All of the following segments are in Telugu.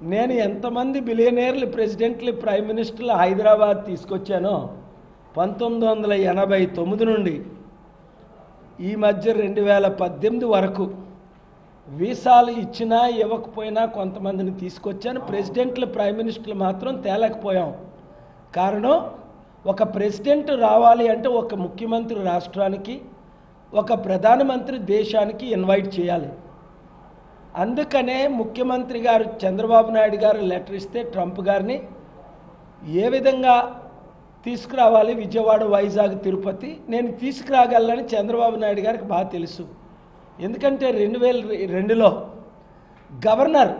నేను ఎంతమంది బిలియనీర్లు ప్రెసిడెంట్లు ప్రైమ్ మినిస్టర్లు హైదరాబాద్ తీసుకొచ్చానో పంతొమ్మిది వందల ఎనభై తొమ్మిది నుండి ఈ మధ్య రెండు వేల పద్దెనిమిది వరకు వీసాలు ఇచ్చినా ఇవ్వకపోయినా కొంతమందిని తీసుకొచ్చాను. ప్రెసిడెంట్లు ప్రైమ్ మినిస్టర్లు మాత్రం తేలేకపోయాం. కారణం ఒక ప్రెసిడెంట్ రావాలి అంటే ఒక ముఖ్యమంత్రి రాష్ట్రానికి ఒక ప్రధానమంత్రి దేశానికి ఇన్వైట్ చేయాలి. అందుకనే ముఖ్యమంత్రి గారు చంద్రబాబు నాయుడు గారు లెటర్ ఇస్తే ట్రంప్ గారిని ఏ విధంగా తీసుకురావాలి విజయవాడ వైజాగ్ తిరుపతి? నేను తీసుకురాగలనని చంద్రబాబు నాయుడు గారికి బాగా తెలుసు. ఎందుకంటే రెండు వేల రెండులో గవర్నర్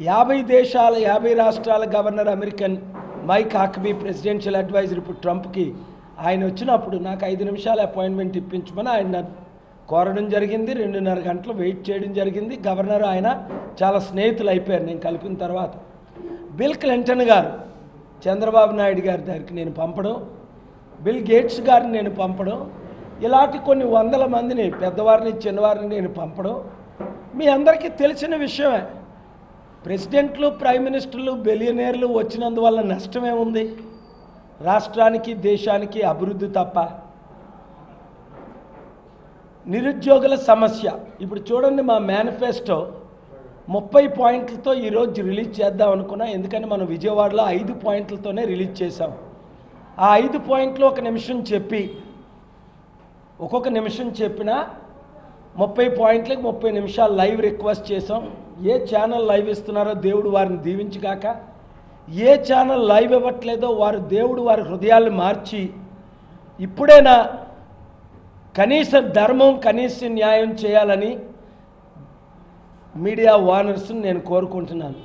యాభై దేశాల యాభై రాష్ట్రాల governor American Mike Huckabee presidential adviser ఇప్పుడు ట్రంప్కి. ఆయన వచ్చినప్పుడు నాకు ఐదు నిమిషాల అపాయింట్మెంట్ ఇప్పించమని ఆయన కోరడం జరిగింది రెండున్నర గంటలు వెయిట్ చేయడం జరిగింది. గవర్నర్ ఆయన చాలా స్నేహితులు అయిపోయారు నేను కలిపిన తర్వాత. బిల్ క్లింటన్ గారు చంద్రబాబు నాయుడు గారి దగ్గరికి నేను పంపడం బిల్ గేట్స్ గారిని నేను పంపడం ఇలాంటి కొన్ని వందల మందిని పెద్దవారిని చిన్నవారిని నేను పంపడం. మీ అందరికీ తెలిసిన విషయమే ప్రెసిడెంట్లు ప్రైమ్ మినిస్టర్లు బిలియనీర్లు వచ్చినందువల్ల నష్టమే ఉంది. రాష్ట్రానికి దేశానికి అభివృద్ధి తప్ప నిరుద్యోగుల సమస్య. ఇప్పుడు చూడండి మా మేనిఫెస్టో. ముప్పై పాయింట్లతో ఈరోజు రిలీజ్ చేద్దాం అనుకున్నా ఎందుకని మనం విజయవాడలో ఐదు పాయింట్లతోనే రిలీజ్ చేసాం ఆ ఐదు పాయింట్లు ఒక నిమిషం చెప్పి ఒక్కొక్క నిమిషం చెప్పినా ముప్పై పాయింట్లకి ముప్పై నిమిషాలు లైవ్ రిక్వెస్ట్ చేసాం ఏ ఛానల్ లైవ్ ఇస్తున్నారో దేవుడు వారిని దీవించగాక. ఏ ఛానల్ లైవ్ ఇవ్వట్లేదో వారు దేవుడు వారి హృదయాలు మార్చి ఇప్పుడైనా కనీస ధర్మం కనీస న్యాయం చేయాలని మీడియా ఓనర్స్ని నేను కోరుకుంటున్నాను.